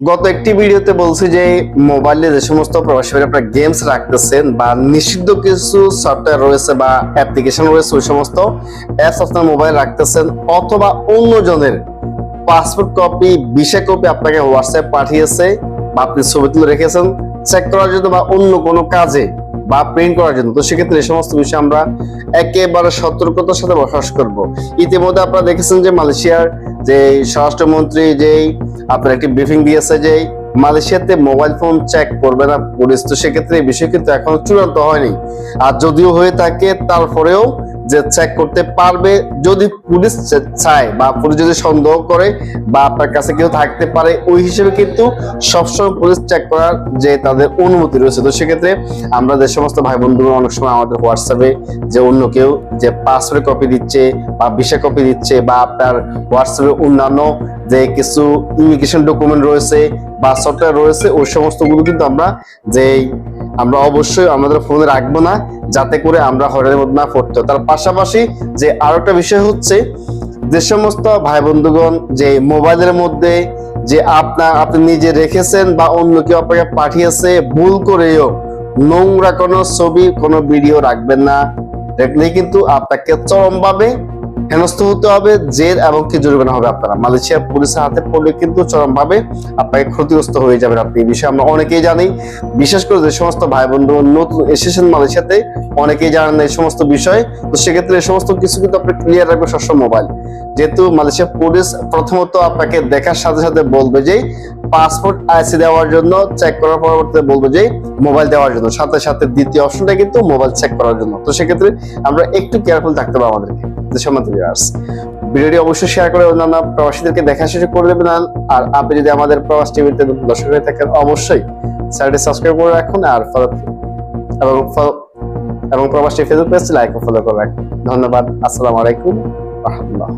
গত একটি ভিডিওতে বলছি যে মোবাইলে যে সমস্ত প্রবাসীরা আপনারা গেমস রাখতেছেন বা নিষিদ্ধ কিছু সফটওয়্যার রয়েছে বা অ্যাপ্লিকেশন রয়েছে, ওই সমস্ত অ্যাপস আপনার মোবাইল রাখতেছেন অথবা অন্যজনের পাসপোর্ট কপি বিশে কপি আপনাকে হোয়াটসঅ্যাপ পাঠিয়েছে বা আপনি ছবি তুলে রেখেছেন চেক করার জন্য বা অন্য কোনো কাজে বা প্রিন্ট করার জন্য। তো সেক্ষেত্রে এই সমস্ত বিষয় আমরা একেবারে সতর্কতার সাথে বসবাস করব। ইতিমধ্যে আপনারা দেখেছেন যে মালয়েশিয়ার যে স্বরাষ্ট্রমন্ত্রী, যেই আপনার একটি ব্রিফিং দিয়েছে যে মালয়েশিয়াতে মোবাইল ফোন চেক করবে না পুলিশ। তো সেক্ষেত্রে এই বিষয় কিন্তু এখনও চূড়ান্ত হয়নি। আর যদিও হয়ে থাকে, তারপরেও যে চেক করতে পারবে যদি পুলিশ চায় বা পুলিশ যদি সন্দেহ করে বা আপনার কাছে কেউ থাকতে পারে, ওই হিসেবে কিন্তু সবসময় পুলিশ চেক করার যে তাদের অনুমতি রয়েছে। তো সেক্ষেত্রে আমরা যে সমস্ত ভাই বন্ধুরা অনেক সময় আমাদের হোয়াটসঅ্যাপে যে অন্য কেউ যে পাসওয়ার্ড কপি দিচ্ছে বা ভিসা কপি দিচ্ছে বা আপনার হোয়াটসঅ্যাপে অন্যান্য যে কিছু ইমিগ্রেশন ডকুমেন্ট রয়েছে বা সফটওয়্যার রয়েছে, ওই সমস্তগুলো কিন্তু আমরা যে আমরা অবশ্যই আমাদের ফোনে রাখব না, যাতে করে আমরা হয়রানির মধ্যে না পড়তে তার পাশাপাশি যে আরও একটা বিষয় হচ্ছে, যে সমস্ত ভাই বন্ধুগণ, যে মোবাইলের মধ্যে যে আপনার আপনি নিজে রেখেছেন বা অন্য কেউ আপনাকে পাঠিয়েছে, ভুল করেও নোংরা কোনো ছবি, কোনো ভিডিও রাখবেন না। দেখলে কিন্তু আপনাকে চরমভাবে হেনস্থ হতে হবে, জেল এবং কি জরিমানা হবে আপনারা? মালয়েশিয়া পুলিশের হাতে পড়লে কিন্তু চরমভাবে আপনাকে ক্ষতিগ্রস্ত হয়ে যাবেন আপনি। এই বিষয়ে আমরা অনেকেই জানি। বিশেষ করে যে সমস্ত ভাই বন্ধু নতুন এসেছেন মালয়েশিয়াতে, অনেকেই জানেন এই সমস্ত বিষয়। তো সেক্ষেত্রে এই সমস্ত কিছু কিন্তু আপনি ক্লিয়ার রাখবেন সবসময় মোবাইল যেহেতু মালয়েশিয়া পুলিশ প্রথমত আপনাকে দেখার সাথে সাথে বলবে যে পাসপোর্ট আইসি দেওয়ার জন্য চেক করার পরবর্তীতে বলবে যে মোবাইল দেওয়ার জন্য। সাথে সাথে দ্বিতীয় অপশনটা কিন্তু মোবাইল চেক করার জন্য। তো সেক্ষেত্রে আমরা একটু কেয়ারফুল থাকতে হবে আমাদেরকে। ভিডিওটি অবশ্যই শেয়ার করে অন্যান্য প্রবাসীদেরকে দেখা শেষ করে দেবেন আর আপনি যদি আমাদের প্রবাস টিভিতে দর্শক হয়ে থাকেন, অবশ্যই চ্যানেলটি সাবস্ক্রাইব করে রাখুন আর ফলো এবং এবং প্রবাসী ফেসবুক পেজটি লাইক ও ফলো করে রাখুন। ধন্যবাদ, আসসালামু আলাইকুম, রহমতুল্লাহ।